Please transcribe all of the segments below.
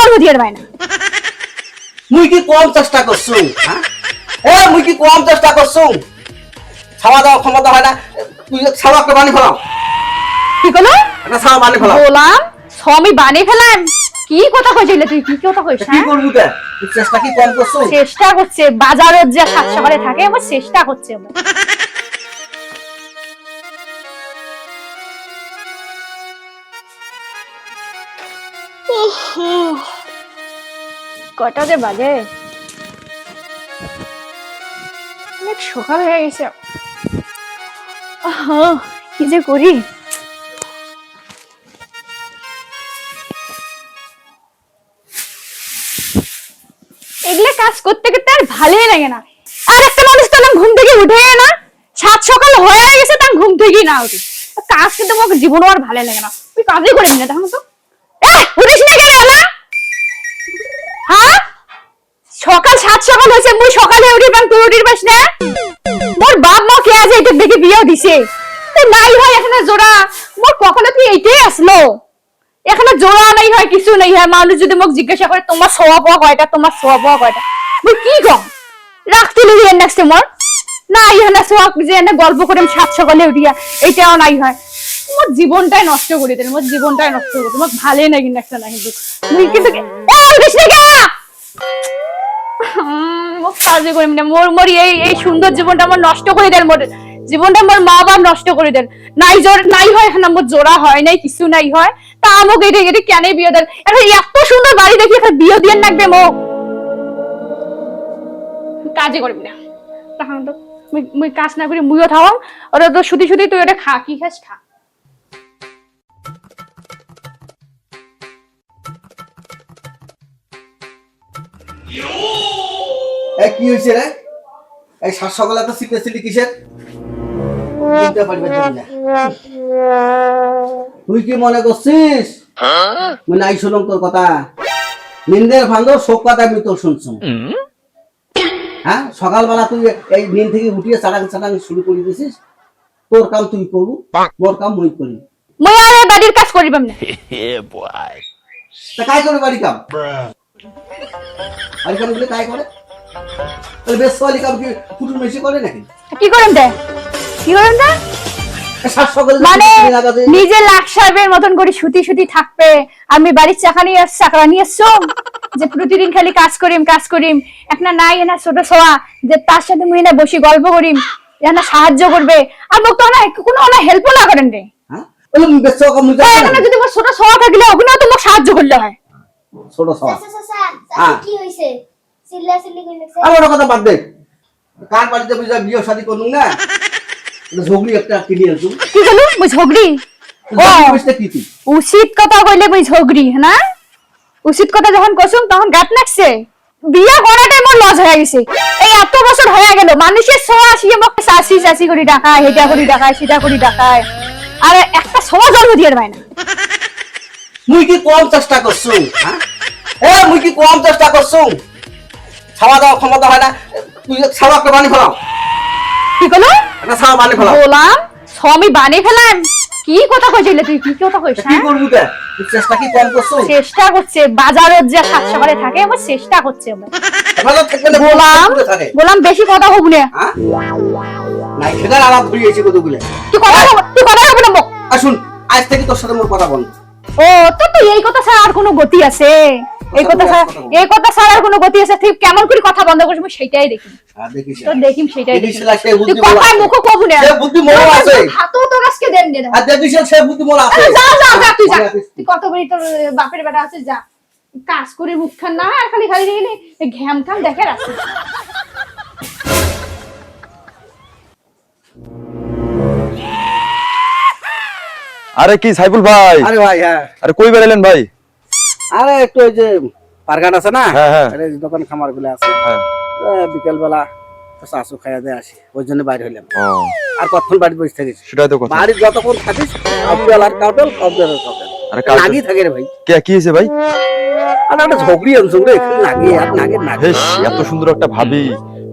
জন্ম দিয়ে পায় না মুই কি কম চেষ্টা করছু হ্যাঁ এ মুই কি কম চেষ্টা করছু? ছাওয়া দেওয়ার ক্ষমতা হয় না। তুই ছাওয়া একটা বানি ফেলাও। কি করল একটা ছাওয়া বানি ফেলাও। বললাম স্বামী বানিয়ে ফেলাম কি কথা কইছিলে তুই? কি কথা কইছ কি করবি তে তুই চেষ্টা কি কম করছু? চেষ্টা করছে বাজারের যে সাত সকালে থাকে আমার চেষ্টা করছে। কটা যে বাজে? অনেক সকাল হয়ে গেছে। কি যে করি? এগুলো কাজ করতে করতে আর ভালোই লাগে না। আর একটা মানুষ তো ঘুম থেকে উঠে না। সাত সকাল হয়ে গেছে, তার ঘুম থেকেই না উঠি। কাজ কিন্তু আমার জীবনও আর ভালো লাগে না। তুই কাজই করে না তখন তো এ উঠিস না কেন না হ্যাঁ সাত সকাল হয়েছে, মুই সকালে উঠি পান না? মোর বাপ মা কে দেখে দিছে? তো নাই হয়, এখানে জোড়া। মোর তুই এইটাই আসলো? এখানে জোড়া নাই হয়, কিছু নাই হয়। মানুষ যদি মোক জিজ্ঞাসা করে, তোমার সোয়া কয়টা? তোমার সোয়া কয়টা? মুই কি কম? এর নেক্সট মোর। না সোয়া যে এনে গল্প করে সাত সকালে উঠিয়া, এইটাও নাই হয়। মোর জীবনটাই নষ্ট করে দেন মোর জীবনটাই নষ্ট করে তোমার ভালোই না কিন্তু একটা কিন্তু। মুই কিন্তু এই মোক সাহায্য করিম না মোর মোর এই এই সুন্দর জীবনটা আমার নষ্ট করে দেন, মোর জীবনটা মোর মা বাপ নষ্ট করে দেন। নাই জোর নাই হয়, এখানে মোর জোড়া হয় নাই, কিছু নাই হয়। তা আমাকে এটা এটা কেন বিয়ে দেন? এখন এত সুন্দর বাড়ি দেখি, এখন বিয়ে দিয়ে রাখবে মোক কাজে করবি না তখন তো মুই কাজ না করি, মুইও থাম। ওরা তো শুধু শুধু তুই ওটা খা, কি খাস খা। এ কি হয়েছে রে? এই সাত সকালে এত সিরিয়াসলি কিসের? বুঝতে পারবে তুই কি মনে করছিস? মুই নাই শুনম তোর কথা। নিন্দের ভাঙ্গ শোক কথা আমি তোর শুনছুম হ্যাঁ? সকালবেলা তুই এই নিন থেকে উঠিয়ে চাটাং চাটাং শুরু করে দিছিস তোর কাম তুই করবু মোর কাম মুই করি। মুই আর এই বাড়ির কাজ করিবাম না। তা কাই করে বাড়ি কাম? বাড়ি কামগুলো কাই করে? তাহলে বেশ বাড়ি কাম কি কুটুর মেশি করে নাকি? কি করেন দে কি করেন দে মানে নিজে লাখ সাহেবের মতন করে সুতি সুতি থাকবে। আমি বাড়ির চাকা নিয়ে চাকরা নিয়ে আসছো যে প্রতিদিন খালি কাজ করিম কাজ করিম। একটা নাই এনা ছোট ছোয়া। যে তার সাথে মুই না বসি গল্প করিম এনা সাহায্য করবে। আর মোক তো না কোনো না হেল্প না করেন রে। হ্যাঁ? যদি মোর ছোট ছোয়া থাকলে ওগুলো তো মোক সাহায্য করলে হয়। ছোট চাচা, চাচা, চাচা, হ্যাঁ। কি হইছে? আর ওটা কথা বাদ দে। কার বাড়িতে বুঝা বিয়ে শাদি করলুম না? ঝগড়ি একটা কিনে আনছু কি বলু মুই ঝগড়ি ও বুঝতে কি তুই উচিত কথা কইলে মুই ঝগড়ি না উচিত কথা যখন কসুম তখন গাত লাগছে বিয়া করাটাই মোর লস হয়ে গেছে এই এত বছর হয়ে গেল। মানুষের ছোঁয়া আসিয়ে মোক চাষি চাষি করে ডাকায় হেটা করে ডাকায় সেটা করে ডাকায় আর একটা ছোঁয়া জন্ম দিয়ে পায় না মুই কি কম চেষ্টা করছু হ্যাঁ এ মুই কি কম চেষ্টা করছু ছাওয়া দেওয়ার ক্ষমতা হয় না। তুই একটা বানি ফেলাও কি করল? একটা ছাওয়া বানি ফেলাও বললাম স্বামী বানিয়ে ফেলাম কি কথা কইছিলে তুই? কি কথা কইছ কি হ্যাঁ? করবি তে তুই চেষ্টা কি কম করছু? চেষ্টা করছে বাজারের যে সাত সকালে থাকে আমার চেষ্টা করছে আমার। এভাবে থাকবে না থাকে গোলাম বেশি কথা হোক না। হ্যাঁ? নাই সেটার আলাপ ধরিয়েছি কতগুলো তুই কথা বল- তুই কথা হবে না আসুন আজ থেকে তোর সাথে মোর কথা বল। ও তো তুই এই কথা ছাড়া আর কোনো গতি আছে? এই কথা ছাড়া এই কথা ছাড়া আর কোনো গতি আছে? তুই কেমন করে কথা বন্ধ করছিস আমি সেটাই দেখি তো দেখিম সেটাই তুই কথায় মুখ কবু না। সে বুদ্ধি মোর আছে। হাতও আজকে দেন দে আর দেখিস সে বুদ্ধি মোর আছে। যা যা যা তুই যা। তুই। কত বড়ি তোর বাপের বেটা আছে যা। কাজ করে মুখ খান না আর খালি খালি ঘ্যাম খাম দেখে রাখছিস। আরে কি সাইফুল ভাই? আরে ভাই হ্যাঁ। আরে কই বেরাইলেন ভাই? আরে একটু ওই যে পারগান আছে না? হ্যাঁ, হ্যাঁ। দোকান খামারগুলো আছে। হ্যাঁ। বিকেল বেলা শাশু খাইয়া দিয়ে আসি ওই জন্য বাইরে হইলাম। আর কতক্ষণ বাড়ি বসে থাকিস? সেটাই তো কথা। বাড়ি যতক্ষণ থাকিস কাউটেল আর কাউটেল কাউটেল আর কাউটেল লাগি থাকে রে ভাই। কে কি হয়েছে ভাই? আর একটা ঝগড়ি রে লাগে আর লাগে এত সুন্দর একটা ভাবি।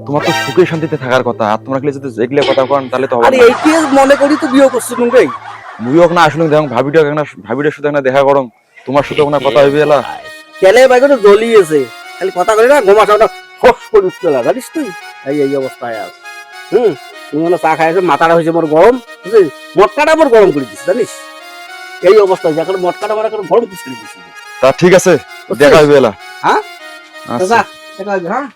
তোমার তো সুখে শান্তিতে থাকার কথা। আর তোমরা খালি যদি এগুলো কথা কন তাহলে তো হবে আরে না। এইটি মনে করি তো বিয়ে করছিস রে মুইও না আসলে দেখো ভাবিটা ভাবিটার সাথে দেখা করম তোমার সাথে ওনার কথা হইবে এলা? কেলে ভাই কত তো জ্বলিয়েছে খালি কথা করি না গোমা সামনে ফস করে উঠতে লাগা জানিস তুই? এই এই অবস্থায় আস। হুম? তুমি মনে চা খাইছো মাথাটা হয়েছে মোর গরম বুঝলি? মটকাটা মোর গরম করে দিস জানিস? এই অবস্থা হয়েছে এখন মটকাটা আমার এখন গরম করে দিস তা ঠিক আছে দেখা হইবে এলা। হ্যাঁ? আচ্ছা। দেখা হইবে হ্যাঁ?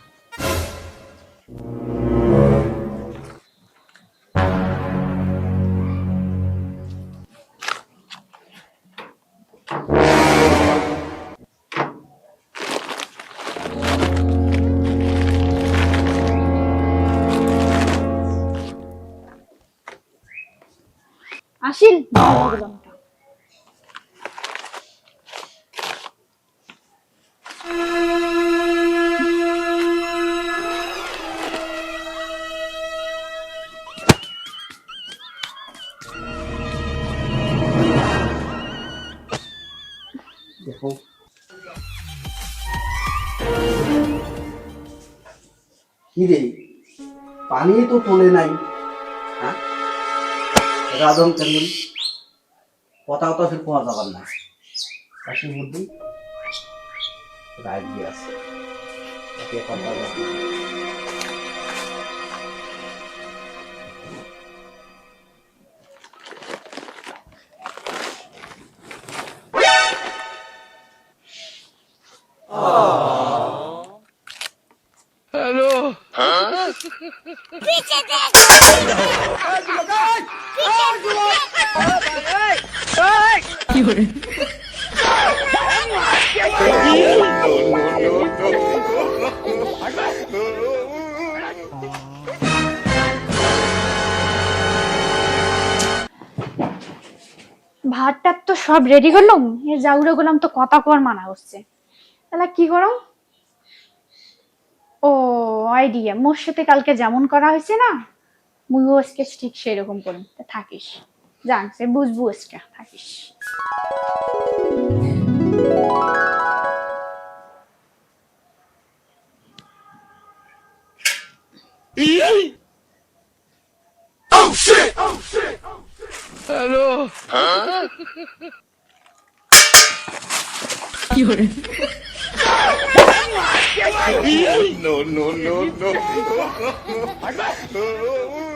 আসিল। কি রে? পানি তো তোলে নাই হ্যাঁ? রাধন কেন কথাও তো ফির পাওয়া যাবার না কাশি বুদ্ধি রায় দিয়ে আছে। একে কথা বলতে ভাতটা তো সব রেডি করলাম? এ জাউরে গেলাম তো কথা কর মানা হচ্ছে তাহলে কি করো? ও আইডিয়া মোর সাথে কালকে যেমন করা হয়েছে না, মুইও আজকে ঠিক সেরকম করি। তা থাকিস। জানছে বুঝব আজকে থাকিস। No, no, no, no.